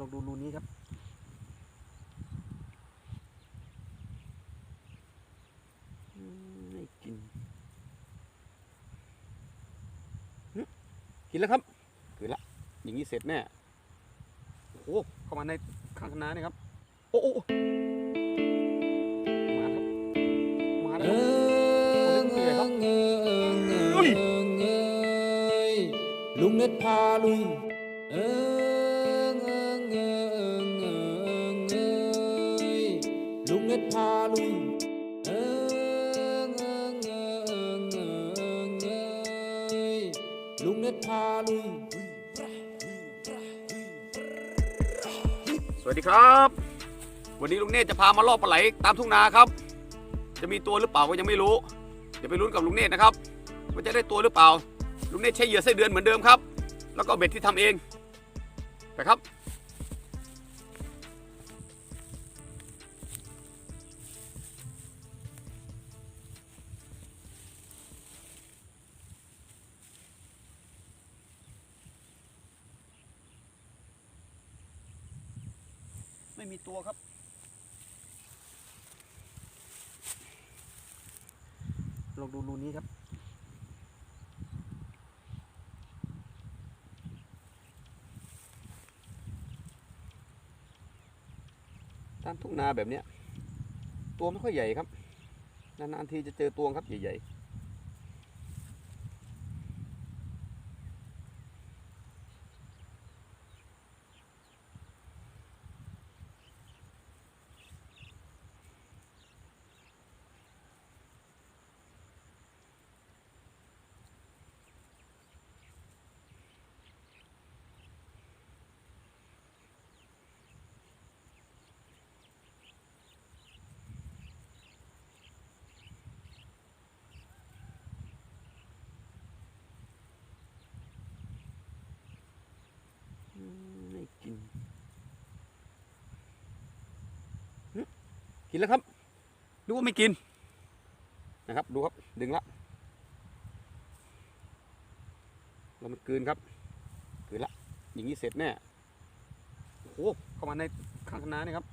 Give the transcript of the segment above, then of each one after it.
ลองดูรูนี้ครับไม่กินหึกินแล้วครับกินละ อย่างนี้เสร็จแน่ โอ้โหเข้ามาในข้างคณะนี่ครับโอ้โอ้โอ้มาครับ มาแล้วเรื่อยครับลุงเน็ตพาลุยเอิง ลุยเอิงเอิงเอิงเอิงเอยลุงเน็ตพาลุย สวัสดีครับ วันนี้ลุงเนตรจะพามาล่อปลาไหลตามทุ่งนาครับ จะมีตัวหรือเปล่าก็ยังไม่รู้ เดี๋ยวไปลุ้นกับลุงเนตรนะครับว่าจะได้ตัวหรือเปล่า ลุงเนตรใช้เหยื่อไส้เดือนเหมือนเดิมครับ แล้วก็เบ็ดที่ทำเองไปครับ ไม่มีตัวครับลองดูรูนี้ครับตามทุ่งนาแบบเนี้ยตัวไม่ค่อยใหญ่ครับ นานๆทีจะเจอตัวครับใหญ่ๆ อืมไม่กินหึ กินแล้วครับ ดูว่าไม่กิน นะครับ ดูครับ ดึงละแล้วมันกืนครับกืนละ อย่างนี้เสร็จแน่โอ้โหเข้ามาในข้างคณะนี่ครับ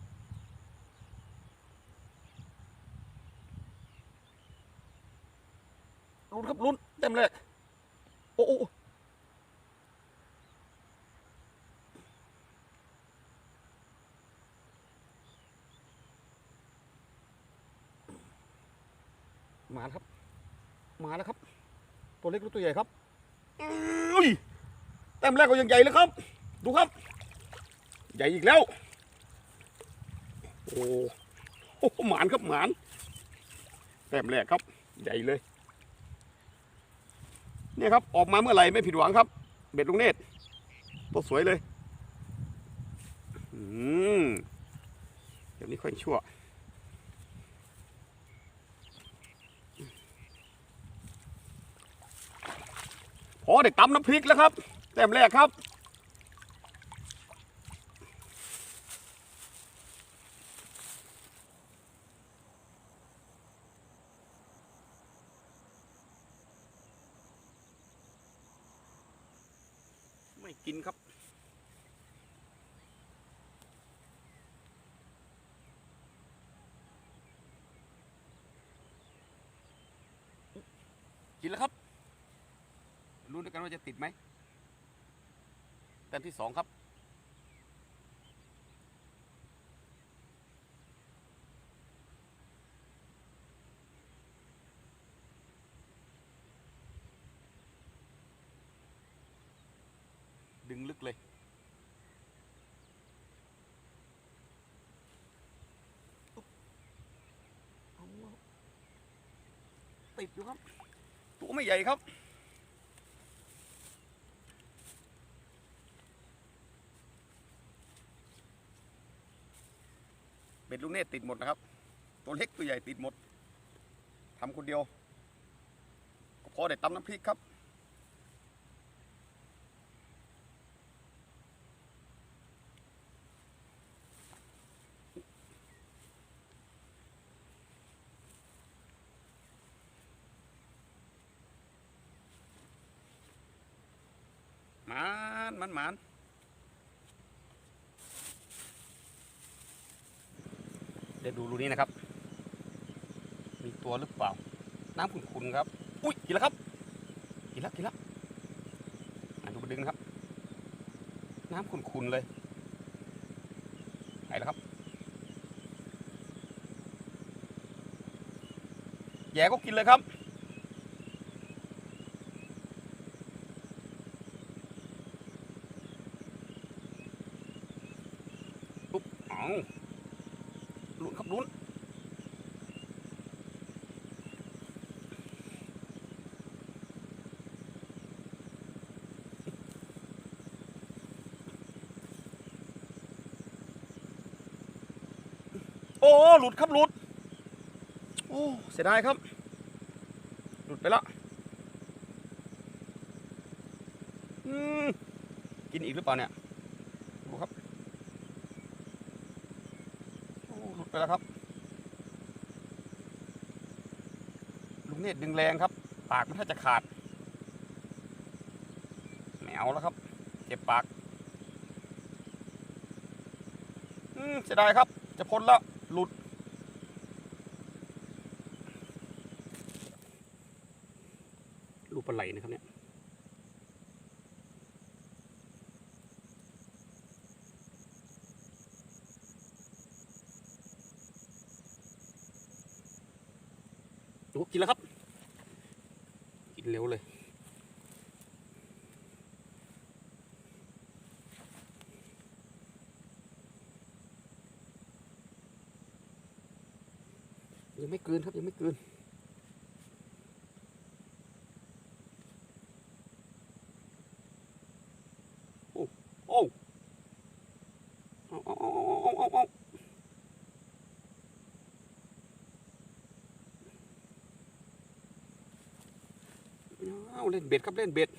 ลุ้นครับลุ้นเต็มเลย โอ้โอ้ มาแล้วครับ มาแล้วครับ ตัวเล็กหรือตัวใหญ่ครับอุ้ยแต้มแรกก็ยังใหญ่เลยครับ ดูครับ ใหญ่อีกแล้ว โอ้โหหมานครับหมานแต้มแรกครับ ใหญ่เลยเนี่ยครับ ออกมาเมื่อไหร่ไม่ผิดหวังครับ เบ็ดลุงเนตรตัวสวยเลย อืมเดี๋ยวนี้ค่อยชั่ว พอได้ตำน้ำพริกแล้วครับแต้มแรกครับ ไม่กินครับกินแล้วครับ รู้ด้วยกันว่าจะติดไหมแต้มที่สองครับ ดึงลึกเลยติดอยู่ครับ ตัวไม่ใหญ่ครับ เบ็ดลูกเนตติดหมดนะครับ ตัวเล็กตัวใหญ่ติดหมดทำคนเดียวก็พอได้ตำน้ำพริกครับมานมันมาน เดี๋ยวดูรูนี้นะครับ มีตัวหรือเปล่า น้ำขุ่นๆครับ อุ้ยกินแล้วครับกินแล้วกินแล้วดูมาดึงนะครับ น้ำขุ่นๆเลยไปแล้วครับ แย่ก็กินเลยครับ ปุ๊บเอาลุ้นครับลุ้น โอ้ หลุดครับหลุด โอ้ เสียดายครับ หลุดไปแล้วอืมกินอีกหรือเปล่าเนี่ย ดูครับ โอ้หลุดไปแล้วครับ ลุงเนตรดึงแรงครับ ปากมันถ้าจะขาดแมวแล้วครับ เจ็บปากอืมเสียดายครับ จะพ้นแล้ว หลุด ลูกปลาไหลนะครับเนี่ยกินแล้วครับ กินเร็วเลย ยังไม่เกินครับยังไม่เกินโอ้โอ้เอาเอาเอาเอาเล่นเบ็ดครับเล่นเบ็ด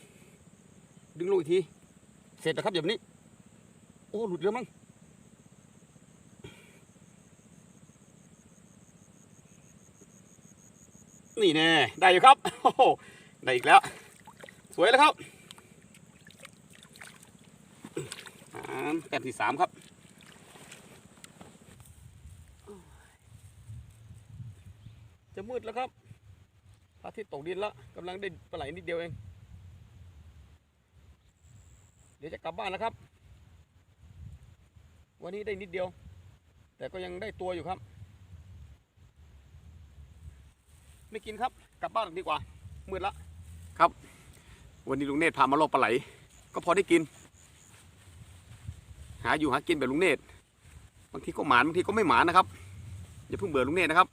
ดึงลงอีกที เสร็จแล้วครับแบบนี้ โอ้หลุดแล้วมั้ง นี่แน่ได้อยู่ครับโอ้โหได้อีกแล้ว สวยแล้วครับสามแต้มที่สามครับจะมืดแล้วครับพระอาทิตย์ตกดินแล้วกำลังได้ปลาไหลนิดเดียวเอง เดี๋ยวจะกลับบ้านแล้วครับ วันนี้ได้นิดเดียว แต่ก็ยังได้ตัวอยู่ครับ ไม่กินครับ กลับบ้านดีกว่า มืดละครับ วันนี้ลุงเนตรพามาลอกปลาไหล ก็พอได้กิน หาอยู่หากินแบบลุงเนตรบางทีก็หมานบางทีก็ไม่หมานนะครับอย่าเพิ่งเบื่อลุงเนตรนะครับ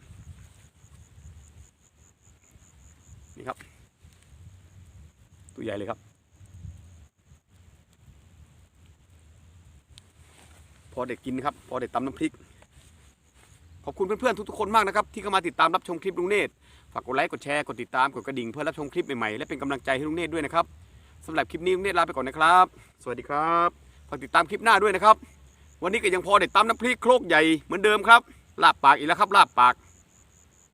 นี่ครับตัวใหญ่เลยครับ พอเด็กกินครับ พอเด็กตำน้ำพริก ขอบคุณเพื่อนๆทุกๆคนมากนะครับที่เข้ามาติดตามรับชมคลิปลุงเนตรฝากกดไลค์กดแชร์กดติดตามกดกระดิ่งเพื่อรับชมคลิปใหม่ๆและเป็นกำลังใจให้ลุงเนตรด้วยนะครับสำหรับคลิปนี้ลุงเนตรลาไปก่อนนะครับ สวัสดีครับฝากติดตามคลิปหน้าด้วยนะครับ วันนี้ก็ยังพอได้ตำน้ำพริกโครกใหญ่เหมือนเดิมครับลาบปากอีกแล้วครับลาบปาก